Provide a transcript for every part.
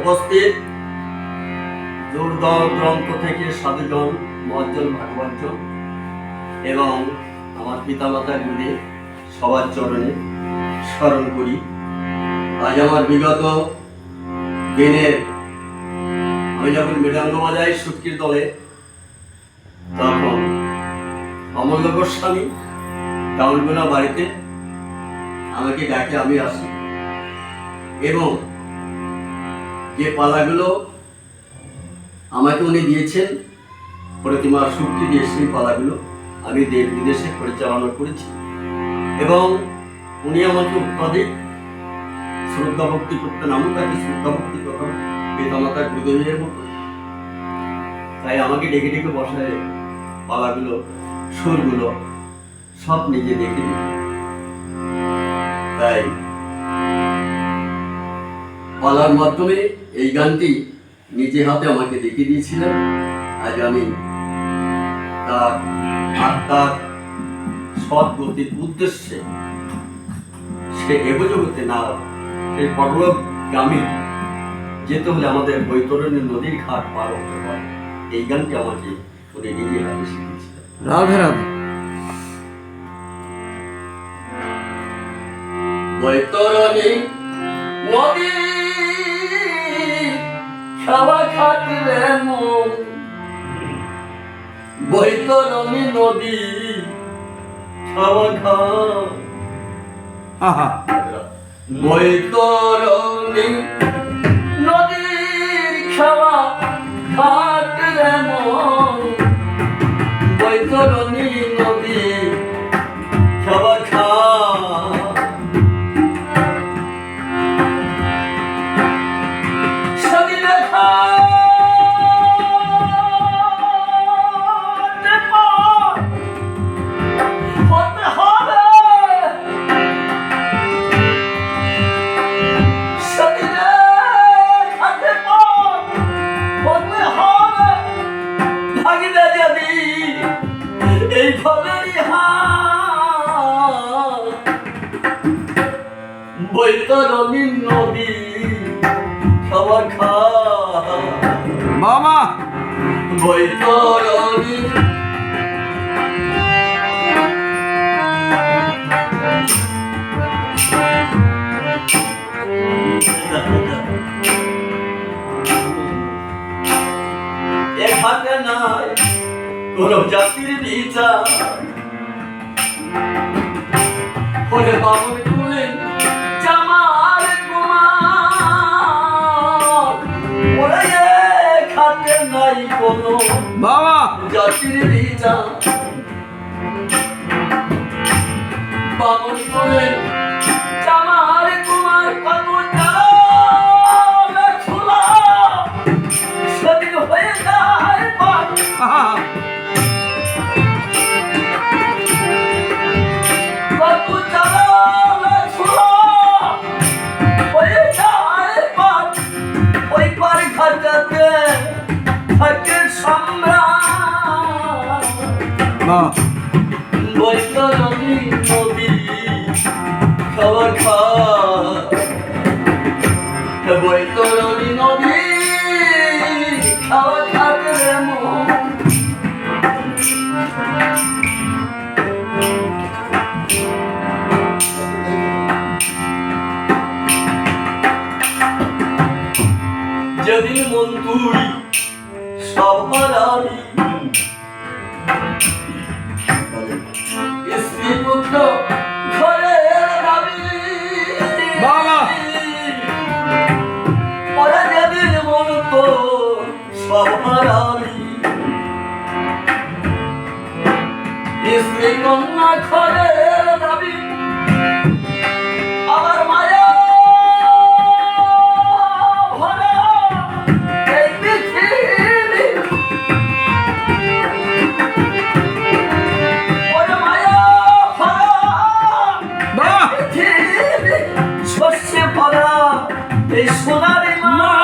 উপস্থিত দুর্দগ্রন্থ থেকে সাধুজন মজ্জন ভাগবতজন এবং আমার পিতা পিতামাতা গুরুদেব সবার চরণে স্মরণ করি। আজ আমার বিগত দিনের আমি যখন মৃদঙ্গ বাজাই সুটকির দলে তখন অমূল্য গোস্বামী টাউনগুলা বাড়িতে আমাকে ডাকে আমি আসি। এবং যে পালাগুলো আমাকে উনি দিয়েছেন প্রতিমা শক্তি দিয়ে সেই পালাগুলো আমি দেশ বিদেশে পরিচালনা করেছি। এবং উনি আমাকে অত্যাধিক শ্রদ্ধা ভক্তি করতেন আমি তাকে শ্রদ্ধা ভক্তি করতাম, পিতামাতা গুরুদেবের মতো। তাই আমাকে ডেকে ডেকে বসায় পালাগুলো, সুরগুলো, সব নিজে দেখে তাই পালার মাধ্যমে এই গানটি নিজে হাতে আমাকে দেখিয়ে দিয়েছিলেন। আজ আমি তার আত্মার সৎ গতির উদ্দেশ্যে সে এবজগতে না সেই পটলক গ্রামে যেতে হলে আমাদের বৈতরণী নদীর ঘাট পার হতে হয়। এই গানটি আমাকে উনি নিজে হাতে শিখিয়েছিলেন। রাধে রাধে। বৈতরণী নদী খাওয়া খাটলে মন। বৈতরণী নদী খাওয়া খা বৈতরণী নদীর খাওয়া খাটলে খাওয়া খা। বাবা বৈতরণী এখানে নাই কোন জাতির বিচার। ওরে বাবুর তুলে কোনো বাবা! জাতির বিচার বাবুর তুলে খাওয়া খা বৈতরণী নদী খাওয়া খাতে যেদিন মন তুই সবার আমি স্ত্রী কন্যা ঘরে যাবি আমার মায়া ভরা এই পৃথিবী। ওরে মায়া ভরা পৃথিবী শস্যে ভরা এই সোনারি মা!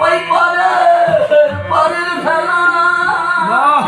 ওই পারে পরের ফেলা বাহ!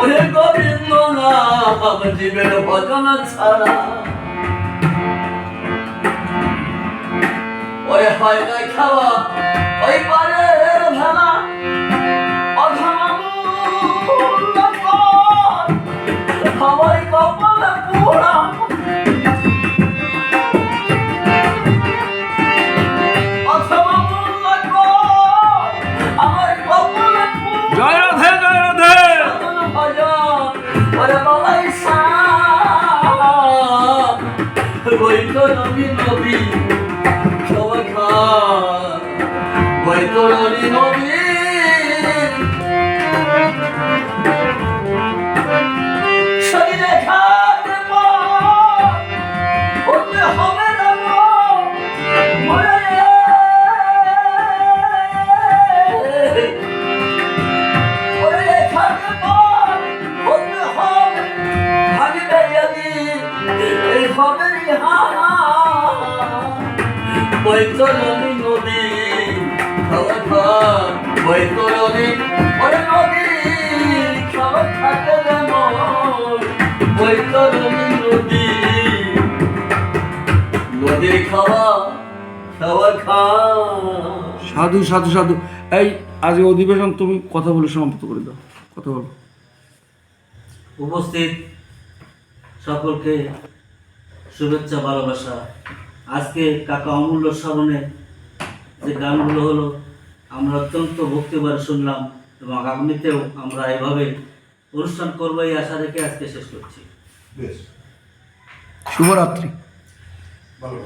ওরে গোবিন্দ নাম জীবের ভজন ছাড়া ওরে হয় না খাওয়া ওই বৈতরণী নদী খাওয়া খা বৈতরণী ওরে নদী খাওয়া খাতে যেন বৈতরণী নদী নদীর খাওয়া খাওয়া খা সাধু সাধু সাধু। এই আজ অধিবেশন তুমি কথা বলে সমাপ্ত করে দাও। কথা বলো। উপস্থিত সকলকে শুভেচ্ছা ভালোবাসা আজকে কাকা অমূল্য স্মরণে যে গানগুলো হলো আমরা অত্যন্ত ভক্তিবার শুনলাম এবং আগামীতেও আমরা এভাবে অনুষ্ঠান করব এই আশা রেখে আজকে শেষ করছি। বেশ। শুভরাত্রি। ভালো